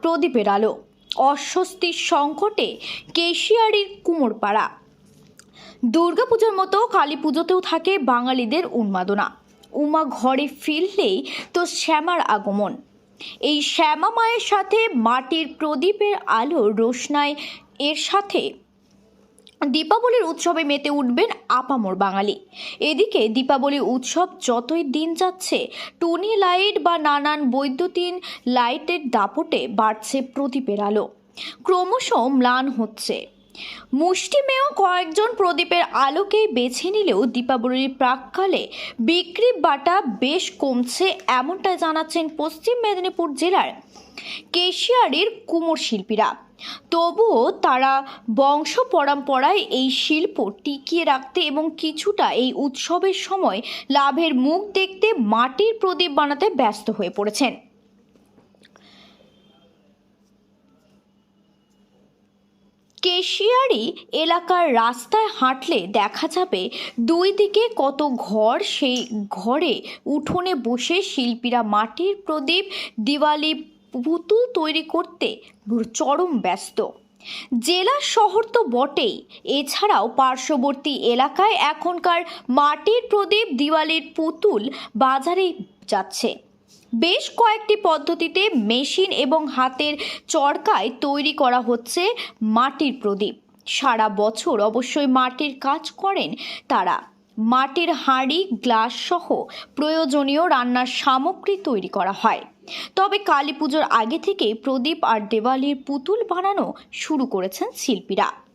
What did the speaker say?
প্রদীপের আলো অস্বস্তির সংকটে কেশিয়ারির কুমোরপাড়া। দুর্গাপুজোর মতো কালী পুজোতেও থাকে বাঙালিদের উন্মাদনা। উমা ঘরে ফিরলেই তো শ্যামার আগমন। এই শ্যামা মায়ের সাথে মাটির প্রদীপের আলো রোশনায় এর সাথে দীপাবলির উৎসবে মেতে উঠবেন আপামর বাঙালি। এদিকে দীপাবলি উৎসব যতই দিন যাচ্ছে, টুনি লাইট বা নানান বৈদ্যুতিন লাইটের দাপটে বাড়ছে প্রদীপের আলো। ক্রমশ ম্লান হচ্ছে। মুষ্টিমেয় কয়েকজন প্রদীপের আলোকেই বেছে নিলেও দীপাবলির প্রাককালে বিক্রি বাটা বেশ কমছে এমনটাই জানাচ্ছেন পশ্চিম মেদিনীপুর জেলার কেশিয়ারির কুমোর শিল্পীরা। তবুও তারা বংশ পরম্পরায় এই শিল্প টিকিয়ে রাখতে এবং কিছুটা এই উৎসবের সময় লাভের মুখ দেখতে মাটির প্রদীপ বানাতে ব্যস্ত হয়ে পড়েছেন। কেশিয়ারি এলাকার রাস্তায় হাঁটলে দেখা যাবে দুই দিকে কত ঘর, সেই ঘরে উঠোনে বসে শিল্পীরা মাটির প্রদীপ, দিওয়ালি পুতুল তৈরি করতে চরম ব্যস্ত। জেলা শহর তো বটেই, এছাড়াও পার্শ্ববর্তী এলাকায় এখনকার মাটির প্রদীপ, দিওয়ালির পুতুল বাজারে যাচ্ছে। বেশ কয়েকটি পদ্ধতিতে মেশিন এবং হাতের চরকায় তৈরি করা হচ্ছে মাটির প্রদীপ। সারা বছর অবশ্যই মাটির কাজ করেন তারা। মাটির হাঁড়ি, গ্লাস সহ প্রয়োজনীয় রান্নার সামগ্রী তৈরি করা হয়। তবে কালী পুজোর আগে থেকেই প্রদীপ আর দেওয়ালির পুতুল বানানো শুরু করেছেন শিল্পীরা।